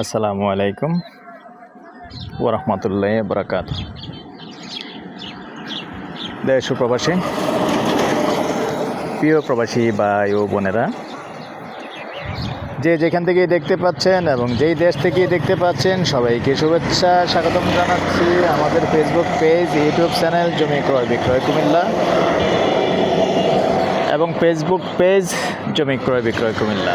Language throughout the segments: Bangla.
আসসালামু আলাইকুম ওরহমতুল্লাহ বরাকাত দেশ প্রবাসী, প্রিয় প্রবাসী ভাই ও বোনেরা, যে যেখান থেকেই দেখতে পাচ্ছেন এবং যেই দেশ থেকেই দেখতে পাচ্ছেন, সবাইকে শুভেচ্ছা, স্বাগতম জানাচ্ছি আমাদের ফেসবুক পেজ ইউটিউব চ্যানেল জমি ক্রয় বিক্রয় কুমিল্লা এবং ফেসবুক পেজ জমি ক্রয় বিক্রয় কুমিল্লা।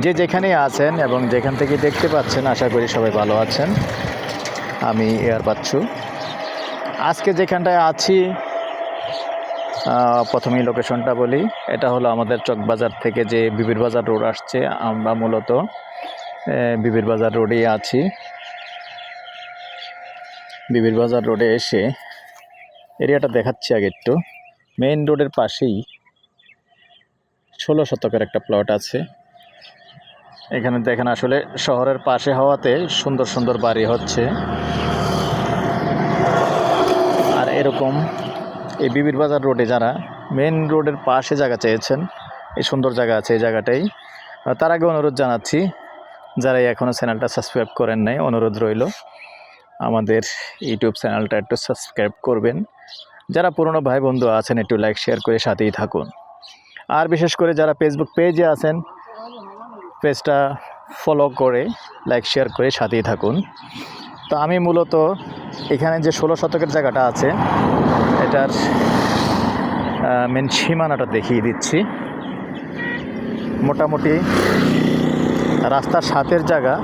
যে যেখানে আছেন এবং যেখান থেকে দেখতে পাচ্ছেন, আশা করি সবাই ভালো আছেন। আমি এয়ার পাচ্ছু আজকে যেখানটায় আছি প্রথমেই লোকেশনটা বলি। এটা হলো আমাদের চকবাজার থেকে যে বিবির বাজার রোড আসছে। আমরা মূলত বিবির বাজার রোডেই আছি। বিবির বাজার রোডে এসে এরিয়াটা দেখাচ্ছি আগে একটু। মেইন রোডের পাশেই ষোলো শতকের একটা প্লট আছে। এখানে দেখেন আসলে শহরের পাশে হওয়াতে সুন্দর সুন্দর বাড়ি হচ্ছে। আর এরকম এই বিবির বাজার রোডে যারা মেন রোডের পাশে জায়গা চেয়েছেন, এই সুন্দর জায়গা আছে এই জায়গাটাই। তার আগে অনুরোধ জানাচ্ছি, যারা এখনও চ্যানেলটা সাবস্ক্রাইব করেন নাই, অনুরোধ রইল আমাদের ইউটিউব চ্যানেলটা একটু সাবস্ক্রাইব করবেন। যারা পুরনো ভাই বন্ধু আছেন, একটু লাইক শেয়ার করে সাথেই থাকুন। আর বিশেষ করে যারা ফেসবুক পেজে আছেন পেজটা ফলো করে লাইক শেয়ার করে সাথেই থাকুন। তো আমি মূলত এখানে যে ষোলো শতকের জায়গাটা আছে, এটার মেন সীমানাটা দেখিয়ে দিচ্ছি। মোটামুটি রাস্তার সাতের জায়গা।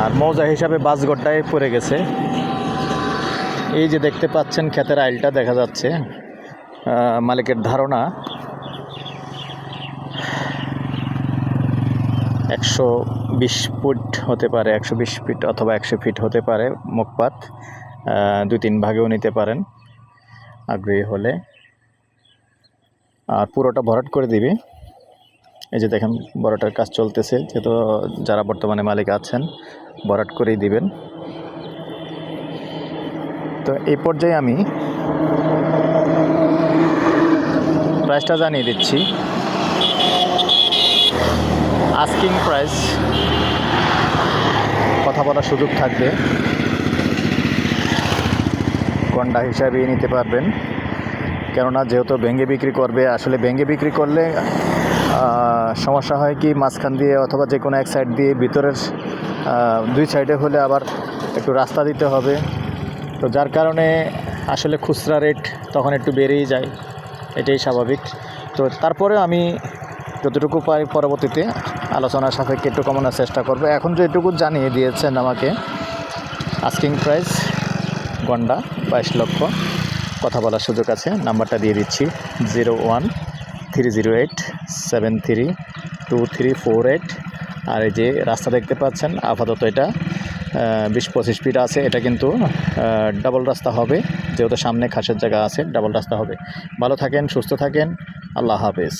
আর মৌজা হিসাবে বাসগড়টাই পড়ে গেছে। এই যে দেখতে পাচ্ছেন ক্ষেতের আইলটা দেখা যাচ্ছে। মালিকের ধারণা একশো বিশ ফুট হতে পারে, একশো বিশ ফিট অথবা একশো ফিট হতে পারে মুখপাত। দুই তিন ভাগেও নিতে পারেন, আগ্রহী হলে। আর পুরোটা ভরাট করে দিবে। এই যে দেখেন বড়টার কাজ চলতেছে, যেহেতু যারা বর্তমানে মালিক আছেন, ভরাট করেই দিবেন। তো এই পর্যায়ে আমি প্রাইসটা জানিয়ে দিচ্ছি। আস্কিং প্রাইস কথা বলার সুযোগ থাকবে। গন্ডা হিসাবেই নিতে পারবেন? কেননা যেহেতু ভেঙে বিক্রি করবে, আসলে ভেঙে বিক্রি করলে সমস্যা হয় কি, মাঝখান দিয়ে অথবা যে কোনো এক সাইড দিয়ে, ভিতরের দুই সাইডে হলে আবার একটু রাস্তা দিতে হবে। তো যার কারণে আসলে খুচরা রেট তখন একটু বেড়েই যায়। এটাই স্বাভাবিক। তো তারপরে আমি যতটুকু পাই পরবর্তীতে আলোচনার সাপেক্ষে একটু কমানোর চেষ্টা করব। এখন যেটুকু জানিয়ে দিয়েছেন আমাকে আস্কিং প্রাইস গন্ডা, বাইশ লক্ষ, কথা বলার সুযোগ আছে, নাম্বারটা দিয়ে দিচ্ছি, zero one three zero eight seven three two three four eight. আর এই যে রাস্তা দেখতে পাচ্ছেন, আপাতত এটা বিশ পঁচিশ ফিট আছে। এটা কিন্তু ডাবল রাস্তা হবে। যেহেতু সামনে খাসের জায়গা আছে ডাবল রাস্তা হবে। ভালো থাকেন, সুস্থ থাকেন। আল্লাহ হাফেজ।